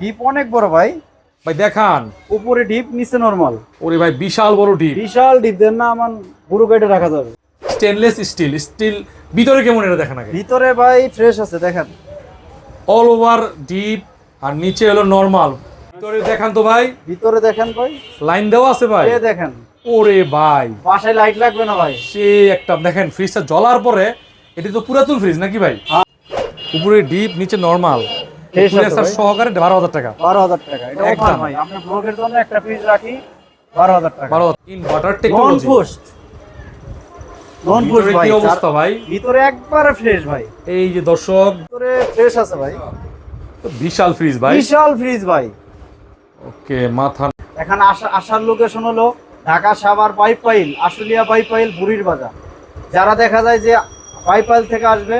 Deep অনেক বড় ভাই। ভাই দেখান। উপরে ডিপ নিচে নরমাল। ওরে ভাই বিশাল বড় ডিপ। বিশাল ডিপ দেন না আমার বুড়ো গাইডে রাখা যাবে। স্টেনলেস স্টিল স্টিল ভিতরে কেমন এটা দেখেন আগে? ভিতরে ভাই ফ্রেশ আছে দেখেন। অল ওভার ডিপ আর নিচে হলো নরমাল ভিতরে দেখান তো ভাই। ভিতরে দেখেন ভাই। লাইন দেওয়া আছে ভাই? এ দেখেন। ওরে ভাই। বাসায় লাইট লাগবে না ভাই। সে একটা দেখেন ফ্রিজটা জ্বলার পরে এটি তো পুরাতন ফ্রিজ নাকি ভাই? হ্যাঁ। উপরে ডিপ নিচে নরমাল। সহকারে বারো হাজার টাকা। বারো হাজার টাকা এটা একদম। ভাই। আপনার ব্লগের জন্য একটা পিস রাখি বারো হাজার টাকা। বারো inverter non technology non frost ভাই অবস্থা ভাই? ভিতরে একবারে ফ্রেশ ভাই। এই যে দর্শক। ভিতরে ফ্রেশ আছে ভাই। বিশাল ফ্রিজ ভাই। বিশাল ফ্রিজ ভাই। ওকে মাথা এখানে আসা আসার লোকেশন হলো ঢাকা সাভার পাইপাইল আশুলিয়া পাইপাইল বুড়ির বাজার। যারা দেখা যায় যে পাইপাইল থেকে আসবে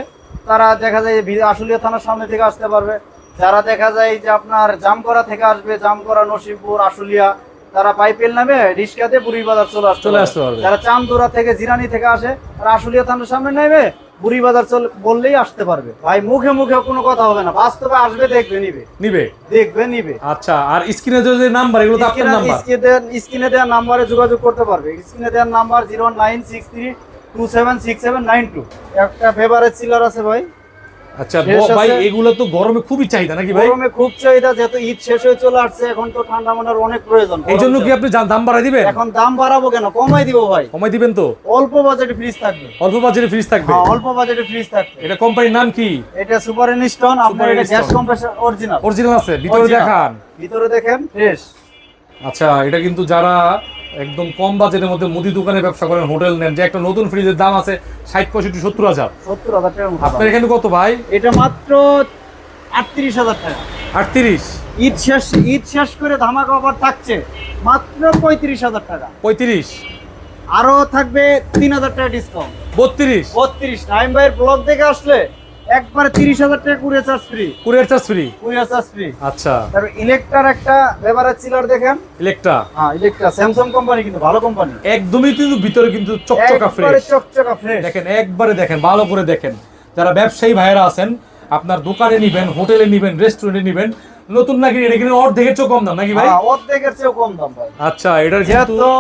তারা দেখা যায় যে আশুলিয়া থানার সামনে থেকে আসতে পারবে। যারা দেখা যায় যে আপনার জামকরা থেকে আসবে জামকরা নসিবপুর আশুলিয়া তারা পাইপেল নামে রিক্সাতে বুড়ি বাজার চলে আসতে চলে আসতে পারবে। যারা চান্দোরা থেকে জিরানি থেকে আসে তারা আশুলিয়া থানার সামনে নেমে বুড়ি বাজার চল বললেই আসতে পারবে। ভাই মুখে মুখে কোনো কথা হবে না। বাস্তবে আসবে দেখবে নিবে। নিবে? দেখবে নিবে। আচ্ছা আর স্ক্রিনে যে নাম্বার এগুলো তো আপনার নাম্বার। স্ক্রিনে দেওয়ার নাম্বারে যোগাযোগ করতে পারবে। স্ক্রিনে দেওয়ার number zero nine six three two seven six seven nine two. একটা ফেভারেট সিলার আছে ভাই। আচ্ছা ভাই এগুলো তো গরমে খুবই চাহিদা নাকি ভাই? গরমে খুব চাহিদা যেহেতু ঈদ শেষ হয়ে চলে আসছে এখন তো ঠান্ডা মানার অনেক প্রয়োজন। এই জন্য কি আপনি দাম বাড়াই দিবেন? এখন দাম বাড়াবো কেন? কমাই দিব ভাই। কমাই দিবেন তো? অল্প বাজেটে ফ্রিজ থাকবে। অল্প বাজেটে ফ্রিজ থাকবে? হ্যাঁ অল্প বাজেটে ফ্রিজ থাকবে। এটা কোম্পানির নাম কি? এটা সুপার ইনস্টন আপনার এটা গ্যাস। কম্প্রেসার অরিজিনাল অরিজিনাল আছে। ভিতরে। দেখান। ভিতরে দেখেন ফ্রেশ আচ্ছা এটা কিন্তু যারা একদম কম বাজেটের মধ্যে মুদি দোকানে ব্যবসা করেন হোটেল নেন। যে একটা নতুন ফ্রিজের দাম আছে ষাট পঁয়ষট্টি সত্তর হাজার। সত্তর হাজার আপনার এখানে কত ভাই? এটা মাত্র আটত্রিশ হাজার টাকা। আটত্রিশ? ঈদ শেষ ঈদ শেষ করে ধামাকা অফার থাকছে মাত্র পঁয়ত্রিশ হাজার টাকা। পঁয়ত্রিশ? আরও থাকবে তিন হাজার টাকা ডিসকাউন্ট বত্রিশ? বত্রিশ। টাইম ভাইয়ের ব্লগ দেখে আসলে একবারে তিরিশ হাজার টাকা courier charge free courier charge free courier charge free আচ্ছা। তারপর ইলেকট্রার একটা বেভারেজ চিলার দেখেন? ইলেকট্রা হ্যাঁ ইলেকট্রা স্যামসাং কোম্পানি কিন্তু ভালো কোম্পানি একদমই কিন্তু ভিতরে কিন্তু চকচকা একবারে ফ্রেশ চকচকা ফ্রেশ দেখেন একবারে দেখেন ভালো করে দেখেন। যারা ব্যবসায়ী ভাইয়েরা আছেন আপনার দোকানে নিবেন হোটেলে নিবেন রেস্টুরেন্টে নিবেন নতুন নাকি এটা কিন্তু অর্ধেকের চেয়ে কম দাম নাকি ভাই? হ্যাঁ, অর্ধেকের চেয়েও কম দাম ভাই। আচ্ছা এটার যেহেতু কিন্তু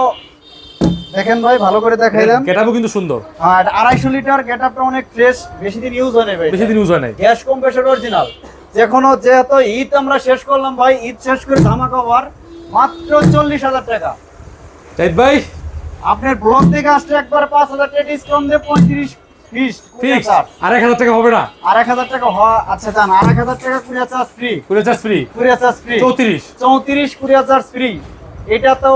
দেখেন ভাই ভালো করে দেখাইলাম। গেটাবও কিন্তু সুন্দর। হ্যাঁ এটা আড়াইশো লিটার গেটআপটা অনেক ফ্রেশ বেশি দিন ইউজ হয় না ভাই। বেশি দিন ইউজ হয় নাই। গ্যাস কম্প্রেসর অরিজিনাল যেকোনো যেহেতু ঈদ আমরা শেষ করলাম ভাই ঈদ শেষ করে ধামাকা কভার মাত্র চল্লিশ হাজার টাকা। জাহিদ ভাই আপনার ব্লগ থেকে আসলে একবার পাঁচ হাজার টাকা ডিসকাউন্ট দিয়ে পঁয়ত্রিশ ফিস আর এক হাজার টাকা হবে না। আর হাজার টাকা আচ্ছা জান আর হাজার টাকা courier charge free courier charge free courier charge free চৌত্রিশ। চৌত্রিশ কুড়িয়া চার্জ ফ্রি এটা তো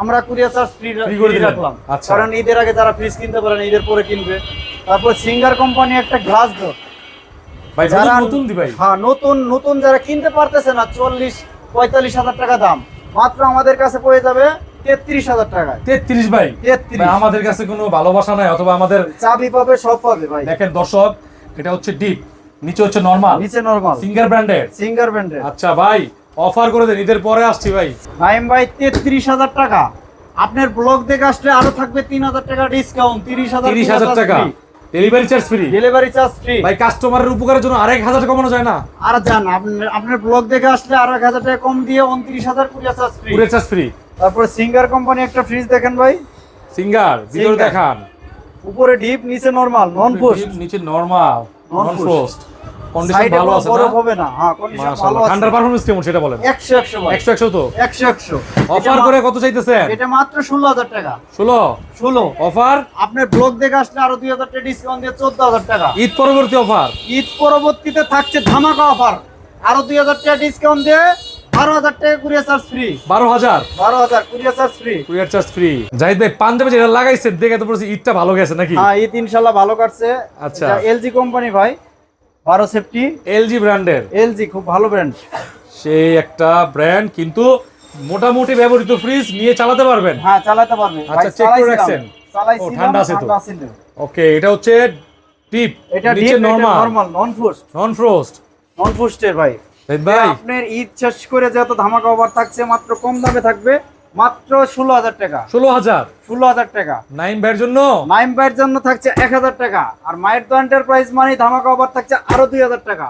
আমরা কুড়িয়া চার্জ ফ্রি করে রাখলাম। আচ্ছা। কারণ ঈদের আগে যারা ফ্রিজ কিনতে পারেন ঈদের পরে কিনবে। তারপর সিঙ্গার কোম্পানি একটা গ্লাস ডোর যারা নতুন ভাই। হ্যাঁ নতুন নতুন যারা কিনতে পারতেছে না চল্লিশ পঁয়তাল্লিশ হাজার টাকা দাম। মাত্র আমাদের কাছে পড়ে যাবে তেত্রিশ হাজার টাকা তেত্রিশ ভাই। তেত্রিশ। আমাদের কাছে কোনো ভালোবাসা নাই অথবা আমাদের চাবি পাবে সব পাবে ভাই। দেখেন দর্শক এটা হচ্ছে ডিপ নিচে হচ্ছে নরমাল নিচে নরমাল সিঙ্গার ব্র্যান্ডের সিঙ্গার ব্র্যান্ডের আচ্ছা ভাই অফার করে দেন ঈদের পরে আসছি ভাই। নাইম ভাই তেত্রিশ হাজার টাকা। আপনার ব্লগ দেখে আসলে আরও থাকবে তিন হাজার টাকা ডিসকাউন্ট তিরিশ হাজার তিরিশ হাজার টাকা। Delivery charge free delivery charge free ভাই কাস্টমারের উপকারের জন্য আরেক হাজার কমানো যায় না। আর যান আপনার আপনার ব্লগ দেখে আসলে আরও এক হাজার টাকা কম দিয়ে উনত্রিশ হাজার courier charge free courier charge free তারপরে সিঙ্গার কোম্পানি একটা ফ্রিজ দেখেন ভাই। সিঙ্গার ভিতরে দেখান। উপরে ডিপ নিচে নরমাল নন পোস্ট নিচে নরমাল নন frost। কন্ডিশন ভালো আছে না? হবে না। হ্যাঁ কন্ডিশন ভালো আছে। ঠান্ডার পারফরম্যান্স কেমন সেটা বলেন। 100 100 ভাই। 100 100 তো? 100 100 অফার করে কত চাইতেছেন? এটা মাত্র 16000 টাকা। 16 16 অফার আপনার ব্লগ দেখে আসলে আরও 2000 টাকা ডিসকাউন্ট দিয়ে 14000 টাকা। ঈদ পরবর্তী অফার ঈদ পরবর্তীতে থাকছে ধামাকা অফার আরও 2000 টাকা ডিসকাউন্ট দিয়ে 12000 টাকা courier charge free 12000 12000 courier charge free courier charge free Zahid ভাই পাঞ্জাবে যেটা লাগাইছেন দেখে তো বলছি ঈদটা ভালো গেছে নাকি? হ্যাঁ ঈদ ইনশাআল্লাহ ভালো কাটছে। আচ্ছা। এলজি কোম্পানি ভাই। 12 সেফটি এলজি ব্র্যান্ডের এলজি খুব ভালো ব্র্যান্ড সেই একটা ব্র্যান্ড কিন্তু মোটামুটি ব্যবহৃত ফ্রিজ নিয়ে চালাতে পারবেন। হ্যাঁ চালাতে পারবে। আচ্ছা, check করে রাখছেন? ও, ঠান্ডা আছে তো। ওকে এটা হচ্ছে টিপ এটা নিচে normal normal non frost non frost non ফোস্টের ভাই ভাই। আপনার ঈদ শেষ করে যত ধামাকা অফার থাকছে মাত্র কম দামে থাকবে। মাত্র ষোলো হাজার টাকা। ষোলো হাজার? ষোলো হাজার টাকা। নাইন ভাইয়ের জন্য? নাইম বাইয়ের জন্য থাকছে এক হাজার টাকা। আর মায়ের তো এন্টারপ্রাইজ মানে ধামাকা অফার থাকছে আরও দুই হাজার টাকা।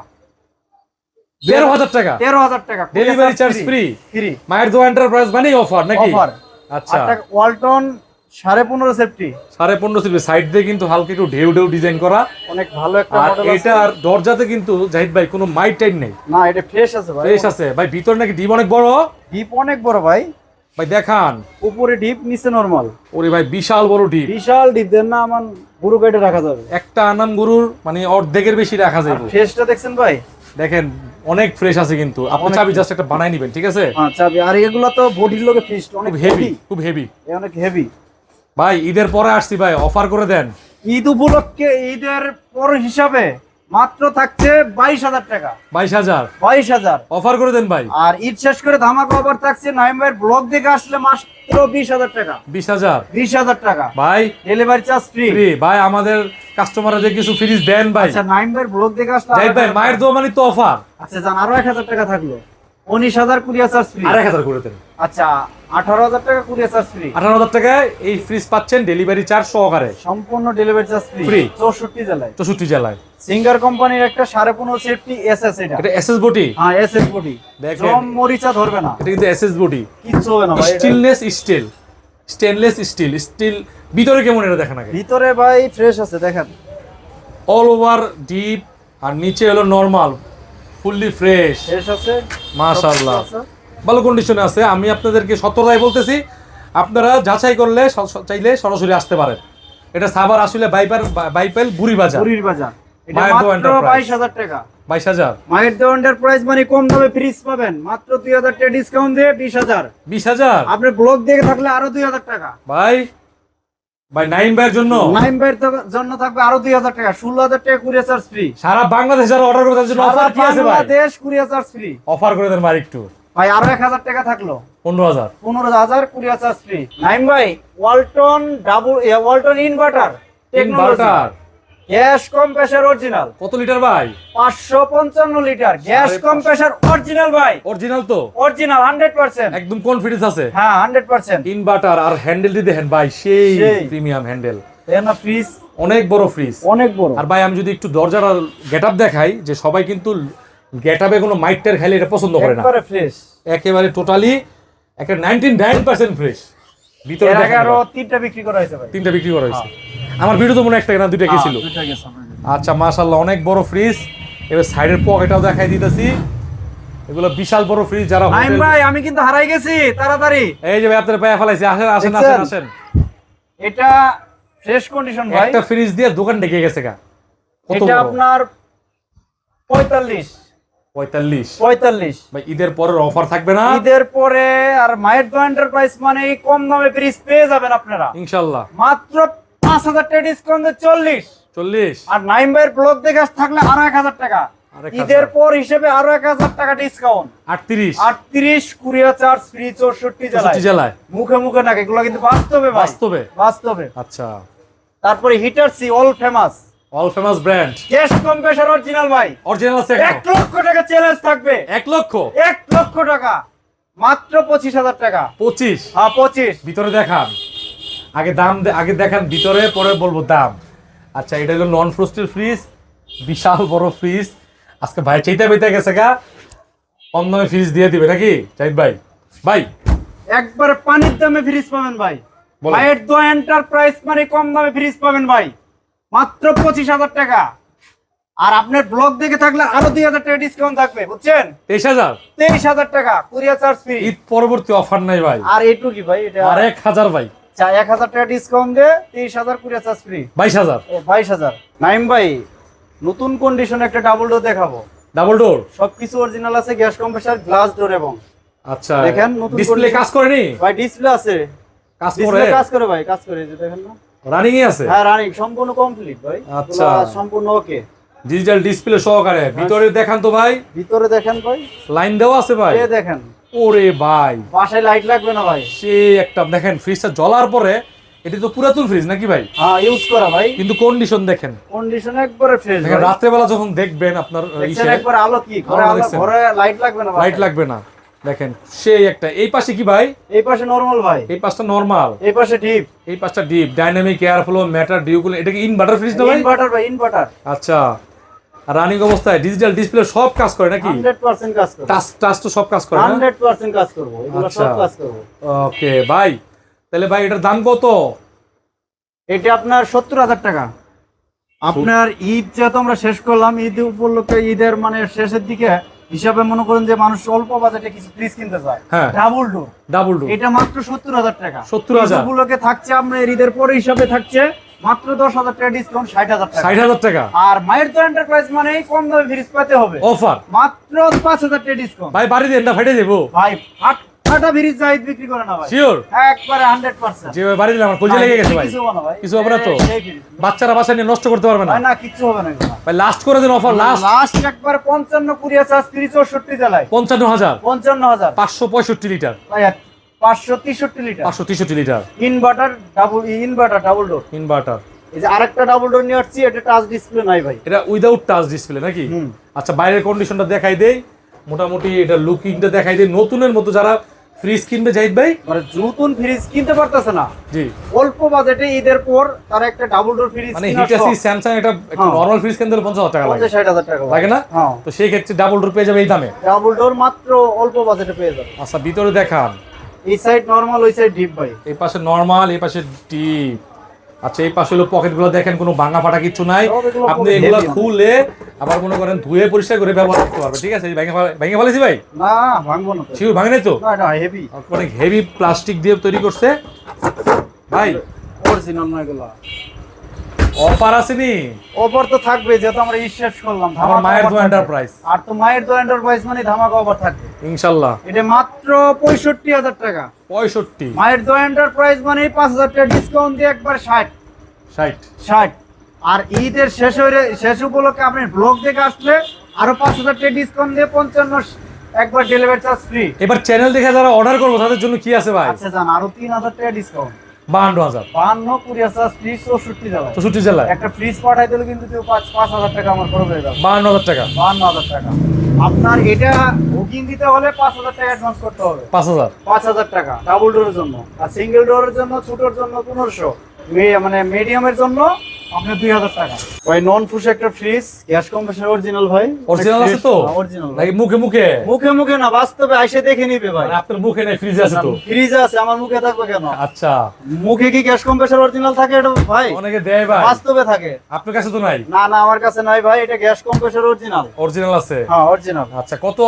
দেড় হাজার টাকা? তেরো হাজার টাকা। ডেলিভারি চার্জ ফ্রি ফ্রি মায়ের দো এন্টারপ্রাইজ মানেই অফার নাকি? অফার আচ্ছা। ওয়ালটন সাড়ে পনেরো সেফটি সাড়ে পনেরো সিপি সাইড দিয়ে কিন্তু হালকা একটু ঢেউ ঢেউ ডিজাইন করা। অনেক ভালো একটা আর এটার দরজাতে কিন্তু জাহিদ ভাই কোনো মাইট টাইট নেই। না এটা ফ্রেশ আছে ভাই। ফ্রেশ আছে। ভাই ভিতর নাকি ডিপ অনেক বড়? ডিপ অনেক বড় ভাই। ভাই দেখান। উপরে ডিপ নিচে নরমাল ওরে ভাই বিশাল বড় ডিপ। বিশাল ডিপ দেন না আমার গুরু গাইডে রাখা যাবে। একটা আনাম গরুর মানে অর্ধেকের বেশি রাখা যাবে। ফ্রেশটা দেখছেন ভাই? দেখেন অনেক ফ্রেশ আছে কিন্তু। আপনি চাবি জাস্ট একটা বানাই নিবেন ঠিক আছে? হ্যাঁ চাবি। আর এগুলো তো বডির লোকে ফিস্ট অনেক হেভি হেভি খুব হেভি অনেক হেভি ভাই ঈদের পরে আসছি ভাই অফার করে দেন। ঈদ উপলক্ষে ঈদের পর হিসাবে মাত্র থাকছে বাইশ হাজার টাকা। বাইশ হাজার? বাইশ হাজার। অফার করে দেন ভাই। আর ঈদ শেষ করে ধামাকা অফার থাকছে নভেম্বর ব্লক দেখে আসলে মাত্র বিশ হাজার টাকা। বিশ হাজার? বিশ হাজার টাকা। ভাই ডেলিভারি চার্জ ফ্রি। ফ্রি। ভাই আমাদের কাস্টমারদের কিছু ফ্রিজ দেন ভাই। আচ্ছা দেখে আসলে ভাই মায়ের দোয়া মানে তো অফার। আচ্ছা জান আরও এক হাজার টাকা থাকল। উনিশ হাজার কুড়িয়া চার্জ ফ্রি এক হাজার করে দেন। আচ্ছা আঠারো হাজার টাকা কুড়িয়া চার্জ ফ্রি আঠারো হাজার টাকায় এই ফ্রিজ পাচ্ছেন ডেলিভারি চার্জ সহকারে। সম্পূর্ণ ডেলিভারি চার্জ ফ্রি। চৌষট্টি জেলায়। চৌষট্টি জেলায়। সিঙ্গার কোম্পানির একটা সাড়ে পনেরো সেফটি এস এস এটা। এটা এসএস বডি হ্যাঁ এস এস বডি দেখেন। মরিচা ধরবে না। এটা কিন্তু এসএস বডি কিচ্ছু হবে না stainless steel stainless steel steel ভিতরে কেমন এটা দেখেন আগে? ভিতরে ভাই ফ্রেশ আছে দেখেন। অল ওভার ডিপ আর নিচে হলো নরমাল ফুললি ফ্রেশ ফ্রেশ আছে? মাশাআল্লাহ। ভালো কন্ডিশনে আছে। আমি আপনাদেরকে সততায় বলতেছি আপনারা যাচাই করলে চাইলে সরাসরি আসতে পারেন। এটা সাবার আসলে বাইপার বাইপেল বুড়ি বাজার। পুরীর বাজার। বাইশ হাজার টাকা। বাইশ হাজার? মায়ের দোয়ান্ডার প্রাইস মানে কম দামে ফ্রিজ পাবেন। মাত্র দুই হাজার টাকা ডিসকাউন্ট দিয়ে বিশ হাজার। বিশ হাজার? আপনি ব্লক দেখে থাকলে আরও দুই হাজার টাকা। ভাই ভাই নাইন ভাইয়ের জন্য? নাইম ভাইয়ের জন্য থাকবে আরও দুই হাজার টাকা। ষোলো হাজার টাকা কুড়িয়ে চার্জ ফ্রি সারা বাংলাদেশ যারা অর্ডার করে তাদের জন্য অফার কি আছে ভাই? বাংলাদেশ কুড়িয়ে চার্জ ফ্রি অফার করে দেন ভাই একটু। ভাই আরও এক হাজার টাকা থাকল। পনেরো হাজার। পনেরো হাজার কুড়িয়ে চার্জ ফ্রি নাইম ভাই Walton double Walton inverter inverter gas compressor original. কত লিটার ভাই? পাঁচশো পঞ্চান্ন লিটার। গ্যাস কম্প্রেসার অরিজিনাল ভাই। অরিজিনাল তো? Original hundred percent. একদম কনফিডেন্স আছে? হ্যাঁ হান্ড্রেড পার্সেন্ট। ইনভার্টার আর হ্যান্ডেল দিয়ে দেখেন ভাই সেই। প্রিমিয়াম হ্যান্ডেল না ফ্রিজ অনেক বড় ফ্রিজ অনেক বড়। আর ভাই আমি যদি একটু দরজার গেট আপ দেখাই যে সবাই কিন্তু গেট আপে কোনো মাইকটার খাইলে এটা পছন্দ করে না। একবারে ফ্রেশ একেবারে টোটালি একটা নাইনটি নাইন পার্সেন্ট ফ্রেশ ভিতরে আরও তিনটা বিক্রি করা হয়েছে ভাই। তিনটা বিক্রি করা হয়েছে। আমার ভিডিও তো মনে একটা না দুইটা গেছিল। আচ্ছা মাশাল্লাহ অনেক বড় ফ্রিজ এবার সাইডের পকেটটাও দেখাই দিতেছি। এগুলো বিশাল বড় ফ্রিজ যারা নাইম ভাই আমি কিন্তু হারাই গেছি তাড়াতাড়ি। এই যে ভাই আপনার পায়ে ফেলাইছে। আসেন আসেন আসেন আসেন। এটা ফ্রেশ কন্ডিশন ভাই। একটা ফ্রিজ দিয়ে দোকান ডেকে গেছে গা। এটা আপনার পঁয়তাল্লিশ। পঁয়তাল্লিশ। পঁয়তাল্লিশ। ভাই ঈদের পরের অফার থাকবে না। ঈদের পরে আর মায়ের দো এন্টারপ্রাইজ মানে কম দামে ফ্রিজ পেয়ে যাবেন আপনারা। ইনশাল্লাহ মাত্র পাঁচ হাজার টাকা ডিসকাউন্ট চল্লিশ। চল্লিশ। আর নাইম ভাইয়ের ব্লক দেখে থাকলে আরও এক হাজার টাকা। ঈদের পর হিসেবে আরও এক হাজার টাকা ডিসকাউন্ট আটত্রিশ। আটত্রিশ কুড়িয়া চার্জ ফ্রি চৌষট্টি জেলায়। মুখে মুখে নাকি এগুলো কিন্তু বাস্তবে বাস্তবে। বাস্তবে। আচ্ছা। তারপরে Hitachi all famous all famous brand gas compressor original ভাই। অরিজিনাল আছে এক লক্ষ টাকা চ্যালেঞ্জ থাকবে। এক লক্ষ? এক লক্ষ টাকা। মাত্র পঁচিশ হাজার টাকা। পঁচিশ। হ্যাঁ পঁচিশ। ভিতরে দেখান। আগে দাম আগে দেখান ভিতরে পরে বলব দাম। আচ্ছা এটা হলো নন ফ্রোস্টেড ফ্রিজ বিশাল বড় ফ্রিজ আজকে ভাই চাইতে পেতে গেছে গা। কম দামে ফ্রিজ দিয়ে দিবে নাকি চাইদ ভাই? ভাই। একবারে পানির দামে ফ্রিজ পাবেন ভাই। মায়ের দো এন্টারপ্রাইজ মানে কম দামে ফ্রিজ পাবেন ভাই। মাত্র পঁচিশ হাজার টাকা। আর আপনার ব্লগ দেখে থাকলে আরও দুই হাজার টাকা ডিসকাউন্ট থাকবে বুঝছেন? তেইশ হাজার? তেইশ হাজার টাকা কুরিয়ার চার্জ ফ্রি ঈদ পরবর্তী অফার নাই ভাই। আর এইটু কি ভাই এটা? আর এক হাজার ভাই। চা এক হাজার টাকা ডিসকাউন্ট তেইশ হাজার চার্জ ফ্রি বাইশ হাজার? বাইশ হাজার। নাইম ভাই নতুন কন্ডিশন একটা ডাবল ডোর দেখাবো। ডাবল ডোর সবকিছু অরিজিনাল আছে গ্যাস কম্প্রেসার গ্লাস ডোর এবং। আচ্ছা দেখেন, নতুন ডিসপ্লে কাজ করেনি? ভাই ডিসপ্লে আছে। কাজ করে? কাজ করে ভাই কাজ করে যে দেখেন না। রানিং আছে? হ্যাঁ রানিং সম্পূর্ণ কমপ্লিট ভাই। আচ্ছা। সম্পূর্ণ ওকে ডিজিটাল ডিসপ্লে সহকারে। ভিতরে দেখান তো ভাই। ভিতরে দেখেন ভাই। লাইন দেওয়া আছে ভাই? এ দেখেন। ওরে ভাই। বাসায় লাইট লাগবে না ভাই। সে একটা দেখেন ফ্রিজটা জ্বলার পরে এটি তো পুরাতন ফ্রিজ নাকি ভাই? হ্যাঁ ইউজ করা ভাই। কিন্তু কন্ডিশন দেখেন। কন্ডিশন একবারে ফ্রেশ দেখেন রাত্রেবেলা যখন দেখবেন আপনার একবার আলো কি? ঘরে আলো ঘরে লাইট লাগবে না লাইট লাগবে না। দেখেন সেই একটা। এই পাশে কি ভাই? এই পাশে নরমাল ভাই। এই পাশটা নরমাল এই পাশে ডিপ এই পাশটা deep dynamic air flow matter ডিউগুলো এটা কি ইনভার্টার ফ্রিজ না ভাই? ইনভার্টার ভাই ইনভার্টার আচ্ছা। রানিং অবস্থায় ডিজিটাল ডিসপ্লে সব কাজ করে নাকি? হান্ড্রেড পার্সেন্ট কাজ করব। টাচ টাচ তো সব কাজ করে না? হান্ড্রেড পার্সেন্ট কাজ করব এগুলো আচ্ছা। সব কাজ করব। ওকে ভাই তাহলে ভাই এটার দাম কত? এটা আপনার সত্তর হাজার টাকা। আপনার ঈদ যেহেতু আমরা শেষ করলাম ঈদ উপলক্ষে ঈদের মানে শেষের দিকে হিসাবে মনে করেন যে মানুষ অল্প বাজেটে কিছু ফ্রিজ কিনতে চায়। হ্যাঁ। ডাবল ডোর ডাবল ডোর এটা মাত্র সত্তর হাজার টাকা। 70,000 ঈদ উপলক্ষে থাকছে আপনার ঈদের পরে হিসাবে থাকছে মাত্র দশ হাজার টাকা ডিসকাউন্ট ষাট হাজার টাকা। ষাট হাজার টাকা। আর মায়ের তো এন্টারপ্রাইজ মানে কম দামে ফ্রিজ পেতে হবে। অফার মাত্র পাঁচ হাজার টাকা ডিসকাউন্ট ভাই বাড়ি দেন না ফেটে দেবো ভাই ফাট ফ্রিজ চাহিদ বিক্রি করে না ভাই। শিওর একবারে হান্ড্রেড পার্সেন্ট যে ভাই বাড়ি দিলাম আমার কলজে লেগে গেছে ভাই। কিছু হবে না কিছু তো? বাচ্চারা বাসা নিয়ে নষ্ট করতে পারবে না। না কিচ্ছু হবে না ভাই লাস্ট করে দেন অফার লাস্ট লাস্ট একবার পঞ্চান্ন কুড়ি তিরিশ চৌষট্টি জেলায় পঞ্চান্ন হাজার। পঞ্চান্ন হাজার। পাঁচশো পঁয়ষট্টি লিটার। ভাই পাঁচশো তেষট্টি লিটার। পাঁচশো তেষট্টি litre. Inverter double inverter double door inverter. এই যে আরেকটা ডাবল ডোর নিয়ে আসছি এটা টাচ ডিসপ্লে নাই ভাই। এটা উইদাউট টাচ ডিসপ্লে নাকি? আচ্ছা বাইরের কন্ডিশনটা দেখাই দেই। মোটামুটি এটা লুকিংটা দেখাই দেই। নতুনের মতো যারা ফ্রিজ কিনবে জাহিদ ভাই? মানে নতুন ফ্রিজ কিনতে পারতেছে না। জি। অল্প বাজেটে ঈদের পর তারা একটা ডাবল ডোর ফ্রিজ মানে হিটাসি স্যামসাং এটা একটু হ্যাঁ। ফ্রিজ কিনতে হলে হাজার টাকা লাগে। পঞ্চাশ ষাট হাজার টাকা লাগে। না? হ্যাঁ। তো সেই ক্ষেত্রে ডাবল ডোর পেয়ে যাবে এই দামে। ডাবল ডোর মাত্র অল্প বাজেটে পেয়ে যাবে। আচ্ছা ভিতরে দেখান। এই সাইড নরমাল ওই সাইড ডিপ ভাই। এই পাশে নরমাল এই পাশে ডিপ আচ্ছা এই পাশে হলো পকেটগুলো দেখেন কোনো ভাঙা ফাটা কিছু নাই। আপনি এগুলো খুলে আবার মনে করেন ধুয়ে পরিষ্কার করে ব্যবহার করতে পারবেন ঠিক আছে? ভেঙে ভেঙে ফেলেছি ভাই? না ভাঙবো না তো। শিউর ভাঙে নাই তো? না না হেভি অনেক হেভি প্লাস্টিক দিয়ে তৈরি করছে। ভাই অরিজিনাল না এগুলো। অফার আসেনি? অফার তো থাকবে যেহেতু আমরা বিশ্বাস করলাম আমার মায়ের তো এন্টারপ্রাইজ আর তো মায়ের তো এন্টারপ্রাইজ মানে ধামাকা অফার থাকবে। ইনশাল্লাহ। এটা মাত্র পঁয়ষট্টি হাজার টাকা। পঁয়ষট্টি। মায়ের দো এন্টারপ্রাইজ মানে পাঁচ হাজার টাকা ডিসকাউন্ট দিয়ে একবার ষাট। ষাট। ষাট। আর ঈদের শেষ হয়ে শেষ উপলক্ষে আপনি ব্লগ দেখে আসলে আরও পাঁচ হাজার টাকা ডিসকাউন্ট দিয়ে পঞ্চান্ন একবার ডেলিভারি চার্জ ফ্রি এবার চ্যানেল দেখে যারা অর্ডার করব তাদের জন্য কি আছে ভাই? আচ্ছা জান আরও তিন হাজার টাকা ডিসকাউন্ট বাহান্ন হাজার। বাহান্ন কুড়ি চার্জ ফ্রি চৌষট্টি জেলায়। চৌষট্টি জেলায়। একটা ফ্রিজ পাঠাই দিলে কিন্তু পাঁচ পাঁচ হাজার টাকা আমার খরচ হয়ে যাবে। বাহান্ন হাজার টাকা। বাহান্ন হাজার টাকা। আপনার এটা বুকিং দিতে হলে পাঁচ হাজার টাকা অ্যাডভান্স করতে হবে। পাঁচ হাজার। পাঁচ হাজার টাকা ডাবল ডোরের জন্য। আর সিঙ্গেল ডোরের জন্য ছোটোর জন্য পনেরোশো। মানে মিডিয়ামের জন্য আপনি দুই হাজার টাকা। ভাই নন ফুস একটা ফ্রিজ গ্যাস কম্প্রেসার অরিজিনাল ভাই। অরিজিনাল আছে তো? অরিজিনাল নাকি মুখে মুখে? মুখে মুখে না বাস্তবে আইসে দেখে নিবে ভাই। মানে আপনার মুখে নাই ফ্রিজে আছে তো? ফ্রিজ আছে আমার মুখে থাকবে কেন? আচ্ছা। মুখে কি গ্যাস কম্প্রেসার অরিজিনাল থাকে এটা ভাই? অনেকে দেয় ভাই। বাস্তবে থাকে। আপনার কাছে তো নাই? না না আমার কাছে নাই ভাই এটা গ্যাস কম্প্রেসার অরিজিনাল অরিজিনাল আছে? হ্যাঁ অরিজিনাল আচ্ছা কত?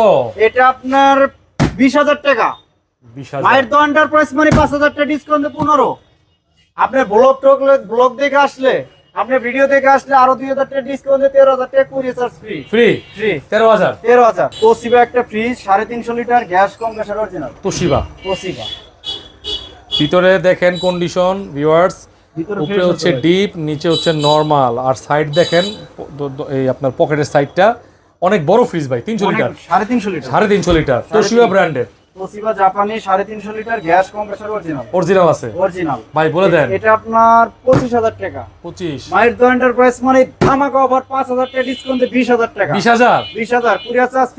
এটা আপনার বিশ হাজার টাকা। বিশ হাজার। মায়ের তো এন্টারপ্রাইজ মানে পাঁচ হাজার টাকা ডিসকাউন্ট পনেরো। আপনি ব্লগ টোক ব্লগ দেখে আসলে আপনি ভিডিও দেখে আসলে আরও দুই হাজার টাকা ডিসকাউন্ট তেরো হাজার টাকা চার্জ ফ্রি ফ্রি ফ্রি তেরো হাজার? তেরো হাজার। একটা ফ্রিজ সাড়ে তিনশো litre gas compressor original Toshiba ভিতরে দেখেন কন্ডিশন ভিউয়ার্স উপরে হচ্ছে ডিপ নিচে হচ্ছে নরমাল আর সাইড দেখেন এই আপনার পকেটের সাইডটা অনেক বড় ফ্রিজ ভাই তিনশো লিটার সাড়ে তিনশো লিটার সাড়ে তিনশো লিটার তোশিবা ব্র্যান্ডের তোসিবা জাপানি সাড়ে তিনশো litre gas compressor original original আছে। অরিজিনাল ভাই বলে দেন। এটা আপনার পঁচিশ হাজার টাকা। পঁচিশ। মায়ের তো এন্টারপ্রাইজ মানে ধামাকা অফার পাঁচ হাজার টাকা ডিসকাউন্ট বিশ হাজার টাকা। বিশ হাজার? বিশ হাজার। কুড়িয়া চার্জ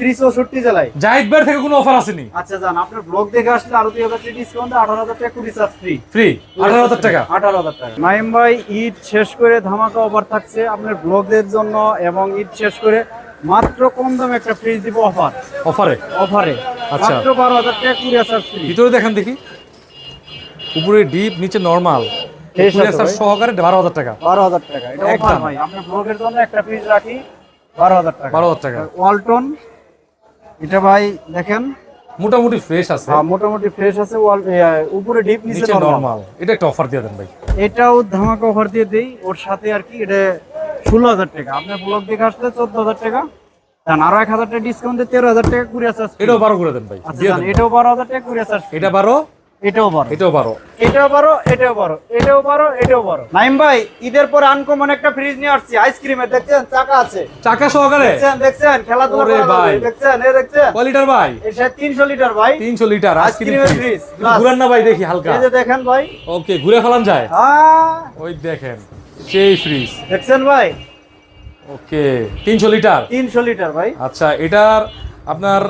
জেলায়। জাহিদ ভাইয়ের থেকে কোনো অফার আসেনি। আচ্ছা জান আপনার ব্লগ দেখে আসলে আরও দুই হাজার টাকা ডিসকাউন্ট আঠারো হাজার টাকা কুড়ি চার্জ ফ্রি ফ্রি আঠারো হাজার টাকা? আঠারো হাজার টাকা। নাইম ভাই ঈদ শেষ করে ধামাকা অফার থাকছে আপনার ব্লগদের জন্য এবং ঈদ শেষ করে মাত্র কম দামে একটা ফ্রিজ দিব অফার অফারে অফারে আচ্ছা। মাত্র বারো হাজার টাকা কুড়ি চার্জ ফ্রি ভিতরে দেখেন দেখি। উপরে ডিপ নিচে নরমাল আছে ভাই। সহকারে বারো হাজার টাকা। বারো হাজার টাকা। এটা একদম। অফার ভাই। আপনার ব্লগের জন্য একটা ফ্রিজ রাখি বারো হাজার টাকা। বারো হাজার টাকা ওয়ালটন এটা ভাই দেখেন। মোটামুটি ফ্রেশ আছে। হ্যাঁ, মোটামুটি ফ্রেশ আছে। ওয়াল উপরে ডিপ নিচে নরমাল এটা একটা অফার দিয়ে দেন ভাই। এটাও ধামাকা অফার দিয়ে দেই। ওর সাথে আর কি এটা ষোলো হাজার টাকা। আপনার ব্লগ দেখে আসলে চোদ্দ হাজার টাকা। দেন আরও এক হাজার টাকা ডিসকাউন্ট দিয়ে তেরো হাজার টাকা কুড়ি চার্জ এটাও বারো করে দেন ভাই আচ্ছা এটাও বারো হাজার টাকা চার্জ এটা বারো এটাও বারো। এটাও বারো। এটাও বারো এটাও বারো এটাও নাইম ভাই ঈদের পরে আনকমন একটা ফ্রিজ নিয়ে আসছি আইসক্রিমের দেখছেন? চাকা আছে। চাকা সহকারে? দেখছেন দেখছেন? খেলাধুলা ভাই। দেখছেন? এ দেখছেন? কয় লিটার ভাই? এটা তিনশো লিটার ভাই। তিনশো লিটার আইসক্রিম আইসক্রিমের ফ্রিজ। ঘুরান না ভাই দেখি হালকা। এই যে দেখেন ভাই। ওকে ঘুরে ফেলান যায়? ওই দেখেন। সেই ফ্রিজ দেখছেন ভাই? ওকে তিনশো লিটার? তিনশো লিটার ভাই। আচ্ছা এটার আপনার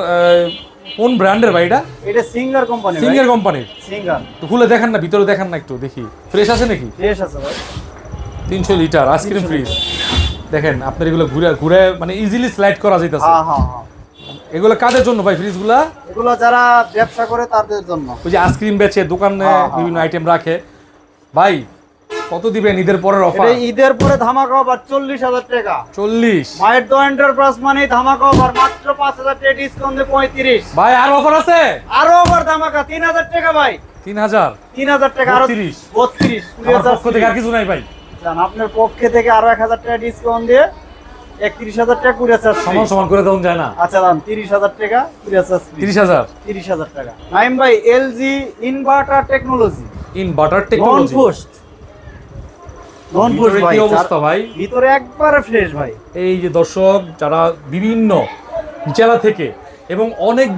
কোন ব্র্যান্ডের ভাই এটা? এটা সিঙ্গার কোম্পানি সিঙ্গার কোম্পানির সিঙ্গার তো খুলে দেখেন না ভিতরে দেখেন না একটু দেখি। ফ্রেশ আছে নাকি? ফ্রেশ আছে ভাই। তিনশো লিটার আইসক্রিম ফ্রিজ দেখেন আপনার এগুলো ঘুরে ঘুরে মানে ইজিলি স্লাইড করা যাইতেছে। হ্যাঁ হ্যাঁ হ্যাঁ। এগুলো কাদের জন্য ভাই ফ্রিজগুলা এগুলো যারা ব্যবসা করে তাদের জন্য। ওই যে আইসক্রিম বেচে দোকানে হ্যাঁ, হ্যাঁ, বিভিন্ন আইটেম রাখে। ভাই কত দিবেন ঈদের পরের অফার ঈদের পরে ধামাকা অফার চল্লিশ হাজার টাকা। চল্লিশ। মায়ের দো এন্টারপ্রাইজ মানে ধামাকা অফার মাত্র পাঁচ হাজার টাকা ডিসকাউন্ট পঁয়ত্রিশ। ভাই আর অফার আছে? আরও অফার ধামাকা তিন হাজার টাকা ভাই। তিন হাজার? তিন হাজার টাকা আরও 32 বত্রিশ পক্ষ থেকে আর কিছু নাই ভাই। আপনার পক্ষে থেকে আরও এক হাজার টাকা ডিসকাউন্ট দিয়ে একত্রিশ হাজার টাকা কুড়ি হাজার সমান সমান করে দেওয়া যায় না। আচ্ছা দাম তিরিশ হাজার টাকা কুড়ি হাজার তিরিশ হাজার? তিরিশ হাজার টাকা। নাইম ভাই LG inverter technology. Inverter technology. Frost ভাই অবস্থা ভাই? ভিতরে একবারে ফ্রেশ ভাই। এই যে দর্শক যারা বিভিন্ন জেলা থেকে এবং অনেক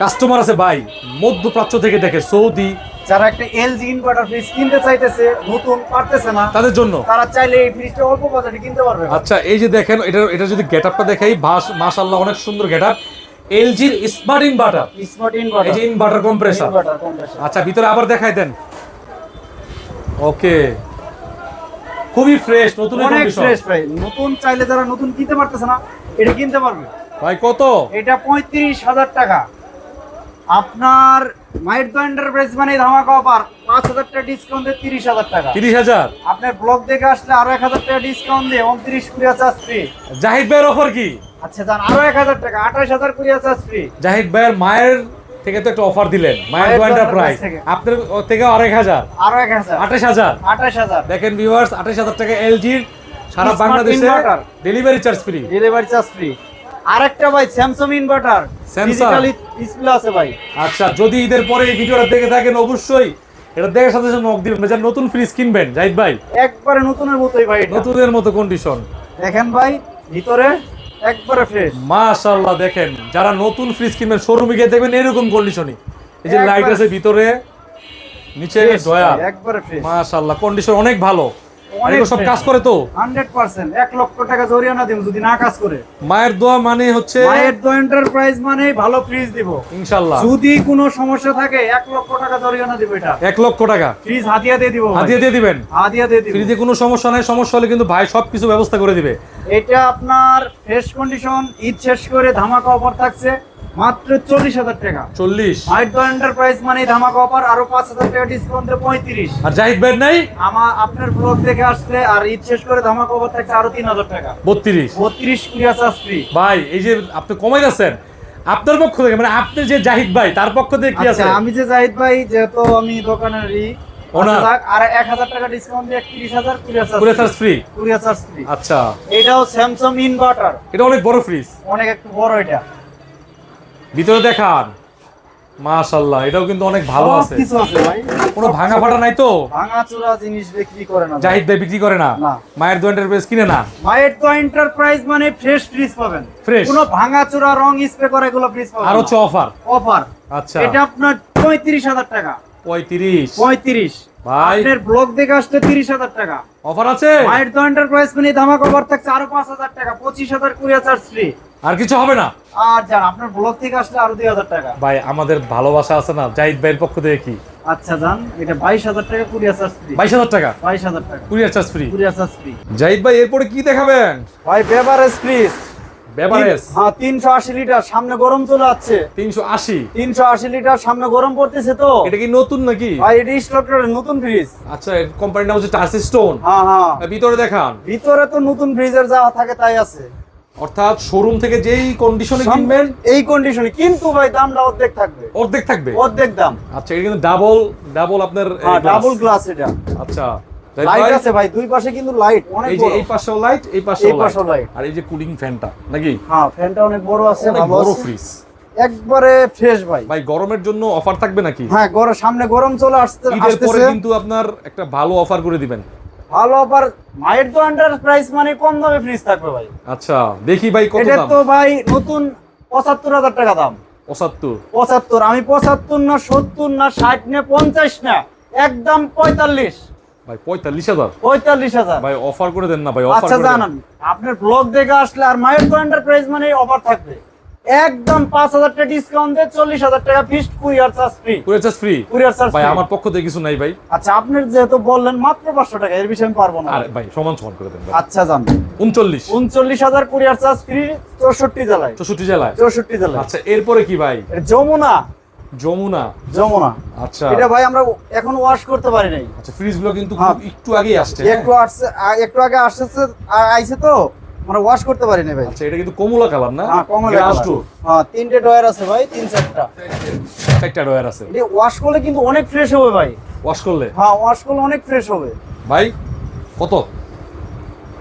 কাস্টমার আছে ভাই মধ্যপ্রাচ্য থেকে দেখে সৌদি যারা একটা এলজি ইনভার্টার ফ্রিজ কিনতে চাইতেছে নতুন পারতেছে না তাদের জন্য। তারা চাইলে এই ফ্রিজটা অল্প বাজারে কিনতে পারবে আচ্ছা এই যে দেখেন এটা এটা যদি গেট আপটা দেখাই ভাস মাশাআল্লাহ অনেক সুন্দর গেট আপ এলজির স্মার্ট ইনভার্টার স্মার্ট এই যে ইনভার্টার ইনভার্টার কম্প্রেসার আচ্ছা ভিতরে আবার দেখাই দেন। ওকে খুবই ফ্রেশ নতুন অনেক ফ্রেশ ভাই। নতুন চাইলে যারা নতুন কিনতে পারতেছে না এটা কিনতে পারবে। ভাই কত? এটা পঁয়ত্রিশ হাজার টাকা। আপনার মাইট দো এন্টারপ্রাইজ মানে ধামাকা অফার পাঁচ হাজার টাকা ডিসকাউন্ট দিয়ে তিরিশ হাজার টাকা। তিরিশ হাজার? আপনার ব্লগ দেখে আসলে আরও এক হাজার টাকা ডিসকাউন্ট দিয়ে উনত্রিশ কুড়ি চার্জ ফ্রি জাহিদ ভাইয়ের অফার কি? আচ্ছা যান আরও এক হাজার টাকা আঠাশ হাজার কুড়ি চার্জ ফ্রি জাহিদ ভাইয়ের মায়ের থেকে তো একটা অফার দিলেন মায়ের দো থেকে। আপনার থেকে আরেক হাজার। আরও এক হাজার। আঠাশ হাজার। আঠাশ হাজার। দেখেন ভিউয়ার্স আঠাশ হাজার টাকা এলজির সারা বাংলাদেশে delivery charge free delivery charge free আরেকটা ভাই স্যামসাং ইনভার্টার। ডিজিটাল ডিসপ্লে আছে ভাই। আচ্ছা যদি ঈদের পরে এই ভিডিওটা দেখে থাকেন অবশ্যই এটা দেখার সাথে সাথে নক দিবেন। যারা নতুন ফ্রিজ কিনবেন জাহিদ ভাই। একবারে নতুনের মতোই ভাই। নতুনের মতো কন্ডিশন দেখেন ভাই ভিতরে একবারে ফ্রেশ মাশাআল্লাহ দেখেন যারা নতুন ফ্রিজ কিনবেন শোরুমে গিয়ে দেখবেন এরকম কন্ডিশনই এই যে লাইট আছে ভিতরে নিচে ডয়ার একবারে ফ্রেশ মাশাআল্লাহ কন্ডিশন অনেক ভালো। অনেক সব কাজ করে তো? হান্ড্রেড পার্সেন্ট এক লক্ষ টাকা জরিমানা দিব যদি না কাজ করে। মায়ের দোয়া মানে হচ্ছে মায়ের দো এন্টারপ্রাইজ মানে ভালো ফ্রিজ দিব। ইনশাআল্লাহ। যদি কোনো সমস্যা থাকে এক লক্ষ টাকা জরিমানা দিব এটা। এক লক্ষ টাকা। ফ্রিজ হাতিয়া দিয়ে দিব। হাতিয়ে দিয়ে দিবেন? হাতিয়া দিয়ে দিব। ফ্রিজে কোনো সমস্যা নাই সমস্যা হলে কিন্তু ভাই সবকিছু ব্যবস্থা করে দিবে। এটা আপনার ফ্রেশ কন্ডিশন ঈদ শেষ করে ধামাকা অফার থাকছে মাত্র চল্লিশ হাজার টাকা। চল্লিশ। মাইট দো এন্টারপ্রাইজ মানে ধামাকা অফার আরও পাঁচ হাজার টাকা ডিসকাউন্ট পঁয়ত্রিশ। আর জাহিদ ভাই নাই? আমার আপনার ব্লগ দেখে আসলে আর ঈদ শেষ করে ধামাকা অফার থাকছে আরও তিন হাজার টাকা। বত্রিশ। বত্রিশ চার্জ ফ্রি ভাই এই যে আপনি কমাই যাচ্ছেন আপনার পক্ষ থেকে মানে আপনি যে জাহিদ ভাই তার পক্ষ থেকে কি আছে? আচ্ছা আমি যে জাহিদ ভাই যেহেতু আমি দোকানের ই ওনার। আচ্ছা, আর টাকা ডিসকাউন্ট দিয়ে চার্জ ফ্রি। Charge free? আচ্ছা। এটাও স্যামসাং ইনভার্টার এটা অনেক বড় ফ্রিজ অনেক একটু বড় এটা। ভিতরে দেখান। মাশাআল্লাহ এটাও কিন্তু অনেক ভালো আছে। কিছু আছে ভাই। কোনো ভাঙা ফাটা নাই তো? ভাঙা চূড়া জিনিস বিক্রি করে না জাহিদ ভাই। বিক্রি করে না। মায়ের দো এন্টারপ্রাইজ কিনে না? মায়ের এন্টারপ্রাইজ মানে ফ্রেশ ফ্রিজ পাবেন। Fresh। কোনো ভাঙা চূড়া রং স্প্রে করে এগুলো ফ্রিজ পাবেন আর হচ্ছে অফার অফার আচ্ছা। এটা আপনার পঁয়ত্রিশ হাজার টাকা। পঁয়ত্রিশ। পঁয়ত্রিশ। ভাই। আপনার ব্লগ দেখে আসলে তিরিশ হাজার টাকা। অফার আছে? মায়ের তো এন্টারপ্রাইজ মানে ধামাকা অফার থাকছে আরও পাঁচ হাজার টাকা। পঁচিশ হাজার কুড়ি চার্জ ফ্রি আর কিছু হবে না? আর যান আপনার ব্লগ থেকে আসলে আরও দুই হাজার টাকা। ভাই আমাদের ভালোবাসা আছে না? জাহিদ ভাইয়ের পক্ষ থেকে কি? আচ্ছা যান এটা বাইশ হাজার টাকা কুড়ি চার্জ ফ্রি বাইশ হাজার টাকা? বাইশ হাজার টাকা। Courier charge free courier charge free Zahid ভাই এরপরে কি দেখাবেন? ভাই বেভারেজ ফ্রিজ হ্যাঁ তিনশো আশি লিটার সামনে গরম চলে যাচ্ছে তিনশো আশি। তিনশো আশি লিটার সামনে গরম পড়তেছে তো। এটা কি নতুন নাকি? ভাই এটি স্টকের নতুন ফ্রিজ আচ্ছা কোম্পানির নাম হচ্ছে টাচ স্টোন হ্যাঁ হ্যাঁ। ভিতরে দেখান। ভিতরে তো নতুন ফ্রিজের যা থাকে তাই আছে। অর্থাৎ শোরুম থেকে যেই কন্ডিশনে কিনবেন এই কন্ডিশনে কিন্তু ভাই দামটা অর্ধেক থাকবে। অর্ধেক থাকবে? অর্ধেক দাম। আচ্ছা এটা কিন্তু ডাবল ডাবল আপনার ডাবল গ্লাস এটা। আচ্ছা। লাইট আছে ভাই দুই পাশে কিন্তু লাইট অনেক এই যে এই পাশেও লাইট এই এই পাশেও পাশেও লাইট আর এই যে কুলিং ফ্যানটা নাকি? হ্যাঁ ফ্যানটা অনেক বড় আছে ভালো বড় ফ্রিজ একবারে ফ্রেশ ভাই। ভাই গরমের জন্য অফার থাকবে নাকি? হ্যাঁ গরম সামনে গরম চলে আসতে আসতেছে। কিন্তু আপনার একটা ভালো অফার করে দিবেন। ভালো অফার মাইট তো এন্টারপ্রাইজ মানে কম দামে ফ্রিজ থাকবে ভাই। আচ্ছা দেখি ভাই কত এটা তো ভাই নতুন পঁচাত্তর হাজার টাকা দাম। পঁচাত্তর। পঁচাত্তর আমি পঁচাত্তর না সত্তর না ষাট না পঞ্চাশ না একদম পঁয়তাল্লিশ। ভাই পঁয়তাল্লিশ হাজার। পঁয়তাল্লিশ হাজার। ভাই অফার করে দেন না ভাই আচ্ছা জানান আপনার ব্লগ দেখে আসলে আর মায়ের এন্টারপ্রাইজ মানে অফার থাকবে। একদম পাঁচ হাজার টাকা ডিসকাউন্ট দিয়ে চল্লিশ হাজার টাকা fixed courier charge free courier charge free courier charge ভাই আমার পক্ষ থেকে কিছু নাই ভাই। আচ্ছা আপনি যেহেতু বললেন মাত্র পাঁচশো টাকা এর বিষয়ে আমি পারব না। আর ভাই সমান সমান করে দেন আচ্ছা জান। উনচল্লিশ। উনচল্লিশ হাজার কুরিয়ার চার্জ ফ্রি চৌষট্টি জেলায়। চৌষট্টি জেলায়? চৌষট্টি জেলায়। আচ্ছা এরপরে কি ভাই? যমুনা। যমুনা। যমুনা। আচ্ছা। এটা ভাই আমরা এখন ওয়াশ করতে পারি নাই। আচ্ছা ফ্রিজগুলো কিন্তু হ্যাঁ। একটু আগেই আসছে হ্যাঁ? একটু আসছে একটু আগে আসছে আ- আইছে তো আমরা ওয়াশ করতে পারি নাই ভাই। আচ্ছা এটা কিন্তু কমলা কালার না? হ্যাঁ কমলা কালার। হ্যাঁ তিনটে ডয়ার আছে ভাই তিন চারটা। চারটা ডয়ার আছে। এটা ওয়াশ করলে কিন্তু অনেক ফ্রেশ হবে ভাই। ওয়াশ করলে? হ্যাঁ ওয়াশ করলে অনেক ফ্রেশ হবে। ভাই কত?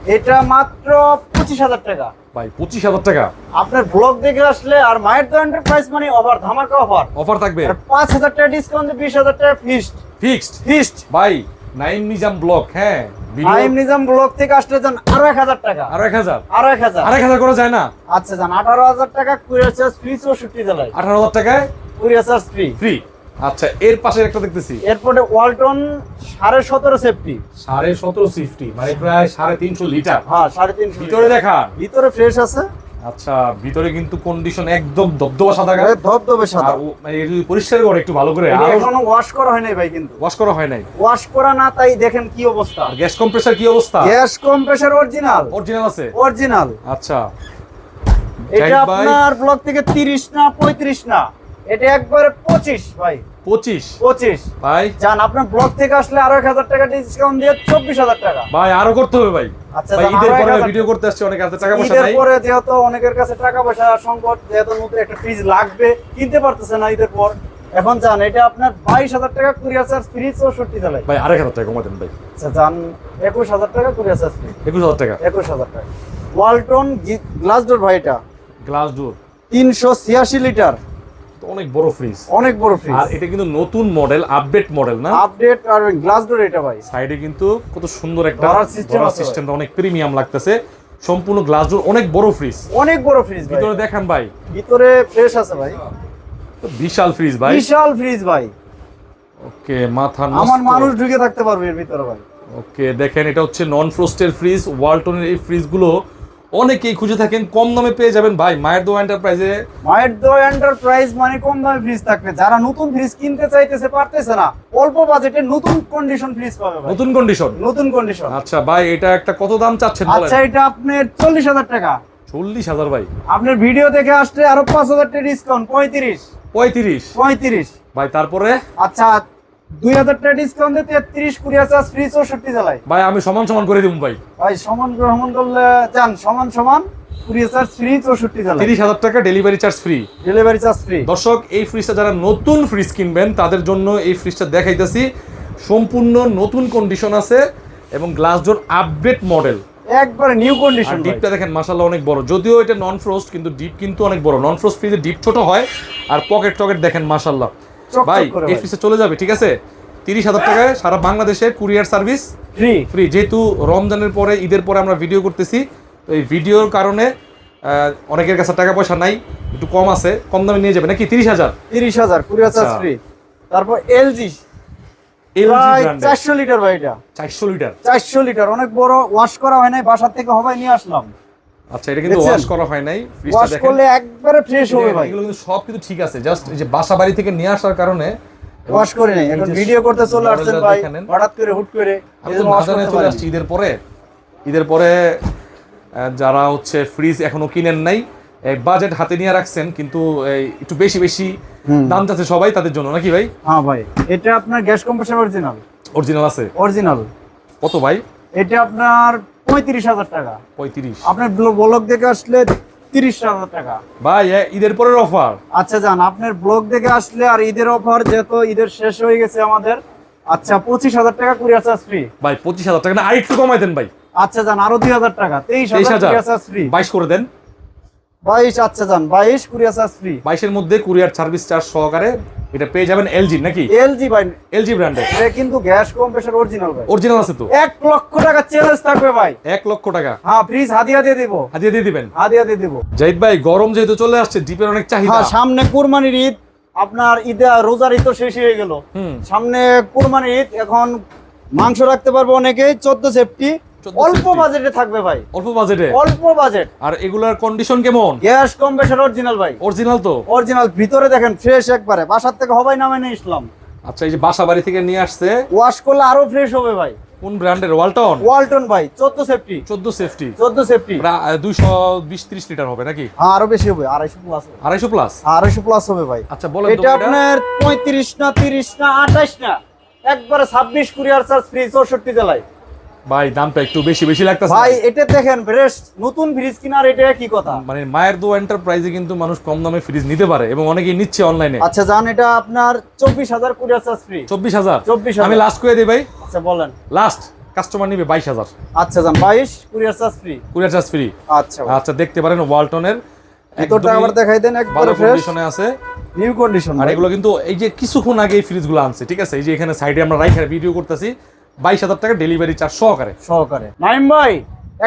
এটা মাত্র পঁচিশ হাজার টাকা। ভাই পঁচিশ হাজার টাকা। আপনার ব্লগ দেখে আসলে আর মায়ের তো এন্টারপ্রাইজ মানে অফার ধামাকা অফার অফার থাকবে। পাঁচ হাজার টাকা ডিসকাউন্ট বিশ হাজার টাকা ফিস্ট ফিক্সড ফিস্ট ভাই নাইম নিজাম ব্লক হ্যাঁ। আইম নিজাম ব্লগ থেকে আসলে যান আরও এক হাজার টাকা। আরও এক হাজার? আরও এক হাজার। আর এক হাজার করা যায় না? আচ্ছা যান আঠারো হাজার টাকা কুড়িয়ে চার্জ ফ্রি চৌষট্টি জেলায়। আঠারো হাজার টাকায়? কুড়িয়ে চার্জ ফ্রি ফ্রি আচ্ছা এর পাশে একটা দেখতেছি। এরপরে ওয়ালটন সাড়ে সতেরো সেফটি। সাড়ে সতেরো সিফটি মানে প্রায় সাড়ে তিনশো লিটার। হ্যাঁ সাড়ে তিনশো ভিতরে দেখা ভিতরে ফ্রেশ আছে। আচ্ছা ভিতরে কিন্তু কন্ডিশন একদম দবদবা সাদা এ ধবধবে সাদা। মানে এটা যদি পরিষ্কার করে একটু ভালো করে। আর এখনও ওয়াশ করা হয় নাই ভাই কিন্তু। ওয়াশ করা হয় নাই? ওয়াশ করা না তাই দেখেন কি অবস্থা। আর গ্যাস কম্প্রেসার কি অবস্থা? গ্যাস কম্প্রেসার অরিজিনাল অরিজিনাল আছে? অরিজিনাল আচ্ছা। এটা আপনার ব্লক থেকে তিরিশ না পঁয়ত্রিশ না। এটা একবারে পঁচিশ ভাই। পঁচিশ? পঁচিশ। ভাই। যান আপনার ব্লক থেকে আসলে আরও এক হাজার টাকা ডিসকাউন্ট দিয়ে চব্বিশ হাজার টাকা। ভাই আরও করতে হবে ভাই। আচ্ছা, ভাই ঈদের পরে ভিডিও করতে আসছে অনেক টাকা পয়সা ঈদের পরে যেহেতু অনেকের কাছে টাকা পয়সা সংকট যেহেতু নতুন একটা ফ্রিজ লাগবে কিনতে পারতেছে না ঈদের পর। এখন এটা আপনার বাইশ হাজার টাকা কুরিয়ার চার্জ ফ্রি চৌষট্টি জেলায়। ভাই আরেক হাজার টাকা কমা দেন ভাই। আচ্ছা টাকা কুরিয়ার চার্জ ফ্রি একুশ হাজার টাকা। একুশ হাজার টাকা। ওয়ালটন গ্লাস ডোর ভাই এটা। গ্লাস ডোর তিনশো ছিয়াশি লিটার। অনেক বড় ফ্রিজ অনেক বড় ফ্রিজ আর এটা কিন্তু নতুন মডেল আপডেট মডেল না? আপডেট আর গ্লাস ডোর এটা ভাই। সাইডে কিন্তু কত সুন্দর একটা আছে সিস্টেমটা অনেক প্রিমিয়াম লাগতেছে। সম্পূর্ণ গ্লাস ডোর অনেক বড় ফ্রিজ অনেক বড় ফ্রিজ ভিতরে দেখান ভাই। ভিতরে ফ্রেশ আছে ভাই। বিশাল ফ্রিজ ভাই। বিশাল ফ্রিজ ভাই। ওকে মাথা আমার মানুষ ঢুকে থাকতে পারবে এর ভিতরে ভাই। ওকে দেখেন এটা হচ্ছে নন ফ্রোস্টের ফ্রিজ ওয়ালটনের এই ফ্রিজগুলো অনেকেই খুঁজে থাকেন কম দামে পেয়ে যাবেন। ভাই মায়ের দো এন্টারপ্রাইজে মায়ের দো এন্টারপ্রাইজ মানে কম দামে ফ্রিজ থাকবে। যারা নতুন ফ্রিজ কিনতে চাইতেছে পারতেছে না। অল্প বাজেটে নতুন কন্ডিশন ফ্রিজ পাবে নতুন কন্ডিশন নতুন কন্ডিশন আচ্ছা ভাই এটা একটা কত দাম চাচ্ছেন আচ্ছা এটা আপনার চল্লিশ হাজার টাকা। চল্লিশ হাজার ভাই। আপনার ভিডিও দেখে আসলে আরও পাঁচ হাজার টাকা ডিসকাউন্ট পঁয়ত্রিশ। পঁয়ত্রিশ। পঁয়ত্রিশ। ভাই তারপরে? আচ্ছা দুই হাজার টাকা ডিসকাউন্ট দিয়ে তেত্রিশ কুড়ি হাজার ফ্রি চৌষট্টি জেলায়। ভাই আমি সমান সমান করে দিব ভাই। ভাই সমান গ্রহণ করলে যান সমান সমান কুড়ি হাজার ফ্রি চৌষট্টি জেলায়। তিরিশ হাজার টাকা delivery charge free delivery charge free দর্শক এই ফ্রিজটা যারা নতুন ফ্রিজ কিনবেন তাদের জন্য এই ফ্রিজটা দেখাইতেছি। সম্পূর্ণ নতুন কন্ডিশন আছে এবং গ্লাস ডোর আপডেট মডেল একবারে নিউ কন্ডিশন ডিপটা দেখেন মাসাল্লাহ অনেক বড়। যদিও এটা নন ফ্রোস্ট কিন্তু ডিপ কিন্তু অনেক বড়। নন ফ্রোস্ট ফ্রিজে ডিপ ছোট হয় আর পকেট টকেট দেখেন চকচক ভাই এই। চলে যাবে ঠিক আছে? তিরিশ হাজার টাকায় সারা বাংলাদেশে কুরিয়ার সার্ভিস ফ্রি ফ্রি যেহেতু রমজানের পরে ঈদের পরে আমরা ভিডিও করতেছি তো এই ভিডিওর কারণে অনেকের কাছে টাকা পয়সা নাই একটু কম আছে কম দামে নিয়ে যাবে নাকি তিরিশ হাজার? তিরিশ হাজার হাজার আচ্ছা। ফ্রি তারপর এলজি চারশো লিটার ভাই এটা। চারশো লিটার। চারশো লিটার অনেক বড় ওয়াশ করা হয় নাই বাসা থেকে হবাই নিয়ে আসলাম। আচ্ছা এটা কিন্তু? ওয়াশ করা হয় নাই ওয়াশ করলে একবারে ফ্রেশ হবে ভাই। এগুলো কিন্তু সব কিছু ঠিক আছে জাস্ট এই যে বাসা বাড়ি থেকে নিয়ে আসার কারণে ওয়াশ করে নেই। এখন ভিডিও করতে চলে আসছেন ভাই হঠাৎ করে হুট করে চলে। আসছি ঈদের পরে। ঈদের পরে যারা হচ্ছে ফ্রিজ এখনও কিনেন নাই বাজেট হাতে নিয়ে রাখছেন কিন্তু এই, একটু বেশি বেশি। দাম চাচ্ছে সবাই তাদের জন্য নাকি ভাই? হ্যাঁ ভাই এটা আপনার গ্যাস কম্প্রেসার অরিজিনাল অরিজিনাল আছে? অরিজিনাল কত ভাই? এটা আপনার পঁয়ত্রিশ হাজার টাকা। পঁয়ত্রিশ। আপনার ব্লগ দেখে আসলে তিরিশ হাজার টাকা। ভাই ঈদের পরের অফার। আচ্ছা যান আপনার ব্লগ দেখে আসলে আর ঈদের অফার যেহেতু ঈদের শেষ হয়ে গেছে আমাদের আচ্ছা পঁচিশ হাজার টাকা কুড়িয়ার চার্জ ফ্রি। ভাই পঁচিশ হাজার টাকা না আরেকটু কমাই দেন ভাই। আচ্ছা যান আরও দুই হাজার টাকা তেইশ হাজার চার্জ ফ্রি। বাইশ করে দেন। বাইশ আচ্ছা যান বাইশ কুড়িয়ার চার্জ ফ্রি। বাইশের মধ্যে কুরিয়ার সার্ভিস চার্জ সহকারে এটা পেয়ে যাবেন এলজি নাকি? এলজি ভাই। এলজি ব্র্যান্ডের এটা কিন্তু গ্যাস কম্প্রেসার অরিজিনাল ভাই। অরিজিনাল আছে তো? এক লক্ষ টাকা চ্যালেঞ্জ থাকবে ভাই। এক লক্ষ টাকা। হ্যাঁ ফ্রিজ হাদিয়া দিয়ে দিব। হাজিয়ে দিয়ে দিবেন? হাদিয়া দিয়ে দিব। জাহিদ ভাই গরম যেহেতু চলে আসছে ডিপের অনেক চাহিদা। হ্যাঁ সামনে কুরবানির ঈদ আপনার ঈদে রোজার ঈদ তো শেষ হয়ে গেল। সামনে কুরবানির ঈদ এখন মাংস রাখতে পারব অনেকেই চোদ্দ সেফটি 14 অল্প বাজেটে থাকবে ভাই। অল্প বাজেটে? অল্প বাজেট। আর এগুলার কন্ডিশন কেমন? গ্যাস কম্প্রেসার অরিজিনাল ভাই। অরিজিনাল তো? অরিজিনাল ভিতরে দেখেন ফ্রেশ একবারে। বাসার থেকে হবাই নামে নিয়ে ইসলাম। আচ্ছা এই যে বাসা বাড়ি থেকে নিয়ে আসছে ওয়াশ করলে আরও ফ্রেশ হবে ভাই। কোন ব্র্যান্ডের? ওয়ালটন ওয়ালটন ভাই চোদ্দ সেফটি। চোদ্দ সেফটি। চোদ্দ সেফটি। প্রায় দুইশো বিশ ত্রিশ লিটার হবে নাকি? হ্যাঁ আরও বেশি হবে আড়াইশো প্লাস হবে। আড়াইশো প্লাস আড়াইশো প্লাস হবে ভাই। আচ্ছা বলেন এটা আপনার পঁয়ত্রিশ না তিরিশ না আঠাইশ না? একবারে ছাব্বিশ কুরিয়ার চার্জ ফ্রি চৌষট্টি জেলায়। ভাই দামটা একটু বেশি বেশি লাগতেছে ভাই এটা দেখেন ফ্রেশ নতুন ফ্রিজ কিনার এটা কি কথা। মানে মায়ের দো এন্টারপ্রাইজে কিন্তু মানুষ কম দামে ফ্রিজ নিতে পারে এবং অনেকেই নিচ্ছে অনলাইনে আচ্ছা জান এটা আপনার চব্বিশ হাজার কুরিয়ার চার্জ ফ্রি চব্বিশ হাজার? চব্বিশ আমি লাস্ট করে দিই ভাই। আচ্ছা বলেন। লাস্ট কাস্টমার নিবে বাইশ হাজার। আচ্ছা জান বাইশ courier charge free courier charge free আচ্ছা আচ্ছা দেখতে পারেন ওয়ালটনের ভিতরটা আবার দেখাই দেন একবারে ফ্রেশ কন্ডিশনে আছে। নিউ কন্ডিশন আর এগুলো কিন্তু এই যে কিছুক্ষণ আগে এই ফ্রিজগুলো আনছে ঠিক আছে? এই যে এখানে সাইডে আমরা রাইখে ভিডিও করতেছি। বাইশ হাজার টাকা ডেলিভারি চার্জ সহকারে। সহকারে। নাইম ভাই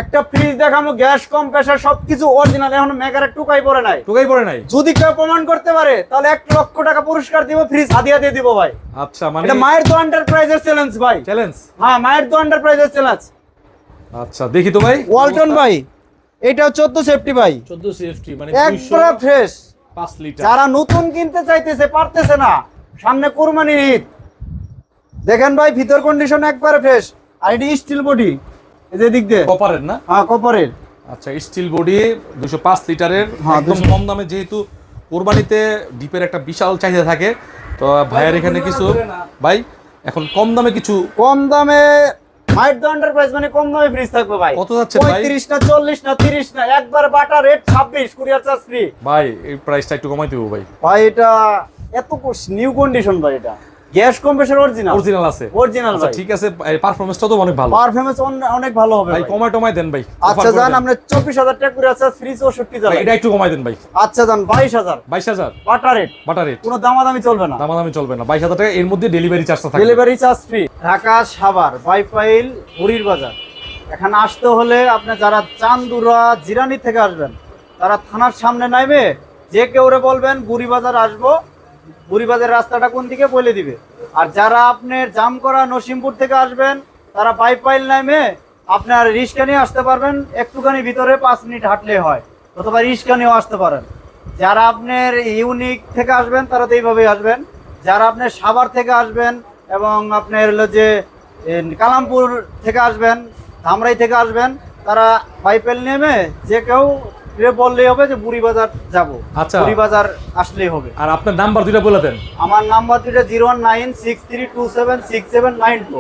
একটা ফ্রিজ দেখামো গ্যাস কম প্রেসার সবকিছু অরিজিনাল এখন মেগার টুকাই পড়ে নাই। টুকাই পড়ে নাই? যদি কেউ প্রমাণ করতে পারে তাহলে এক লক্ষ টাকা পুরস্কার দিব ফ্রিজ হাদিয়া দিয়ে দিব ভাই। আচ্ছা মানে এটা মায়ের তো এন্টারপ্রাইজের চ্যালেঞ্জ ভাই। চ্যালেঞ্জ হ্যাঁ মায়ের তো এন্টারপ্রাইজের চ্যালেঞ্জ আচ্ছা দেখি তো ভাই। ওয়ালটন ভাই এটা চোদ্দ সেফটি ভাই। চোদ্দ সিএফটি মানে একবারে ফ্রেশ পাঁচ লিটার যারা নতুন কিনতে চাইতেছে পারতেছে না। সামনে কোরবানির ঈদ। দেখেন ভাই ভিতর কন্ডিশন একবারে ফ্রেশ আর এটি স্টিল বডি এই যে দিক দিয়ে। কপারের না? হ্যাঁ কপারের আচ্ছা স্টিল বডি দুশো পাঁচ লিটারের। হ্যাঁ, একদম কম দামে যেহেতু কোরবানিতে ডিপের একটা বিশাল চাহিদা থাকে তো ভাইয়ের এখানে কিছু ভাই এখন কম দামে কিছু কম দামে মাইট দ্য এন্টারপ্রাইজ মানে কম দামে ফ্রিজ থাকবে ভাই। কত যাচ্ছে ভাই? পঁয়ত্রিশ না চল্লিশ না তিরিশ না একবার বাটা রেট ছাব্বিশ কুরিয়ার চার্জ ফ্রি ভাই এই প্রাইসটা একটু কমাই দেবো ভাই। ভাই এটা এত নিউ কন্ডিশন ভাই এটা। গ্যাস কম্প্রেসর অরিজিনাল অরিজিনাল আছে। অরিজিনাল আচ্ছা ভাই। ঠিক আছে পারফরমেন্সটা তো অনেক ভালো। পারফরম্যান্স অনেক ভালো হবে ভাই। কমায় টমায় দেন ভাই। আচ্ছা জান আমরা চব্বিশ হাজার টাকা করে আছে ফ্রি চৌষট্টি এটা একটু কমাই দেন ভাই। আচ্ছা জান হাজার। বাইশ হাজার। বাটা রেট বাটার রেট কোনো দামাদামি চলবে না। দামাদামি চলবে না। বাইশ হাজার টাকা এর মধ্যে ডেলিভারি চার্জটা থাকবে। Delivery charge free Dhaka Savar Baipail বুড়ির বাজার। এখানে আসতে হলে আপনি যারা চান্দুরা জিরানি থেকে আসবেন তারা থানার সামনে নাইবে। যে কেউ রে বলবেন বুড়ি বাজার আসব বুড়ি বাজার রাস্তাটা কোন দিকে বলে দিবে? আর যারা আপনার জাম করা নসিমপুর থেকে আসবেন, তারা বাইপাইল নামে আপনার রিক্সা নিয়ে আসতে পারবেন। একটুখানি ভিতরে পাঁচ মিনিট হাঁটলে হয়, অথবা রিক্সা নিয়েও আসতে পারেন। যারা আপনার ইউনিক থেকে আসবেন, তারা তো এইভাবেই আসবেন। যারা আপনার সাভার থেকে আসবেন এবং আপনার হলো যে কালামপুর থেকে আসবেন, ধামরাই থেকে আসবেন, তারা বাইপেল নেমে যে কেউ রে বললেই হবে যে বুড়িবাজার যাব যাব। আচ্ছা। বুড়ি বাজার আসলেই হবে। আর আপনার নাম্বার দুইটা বলে দেন। আমার নাম্বার দুটা zero one nine six three two seven six seven nine two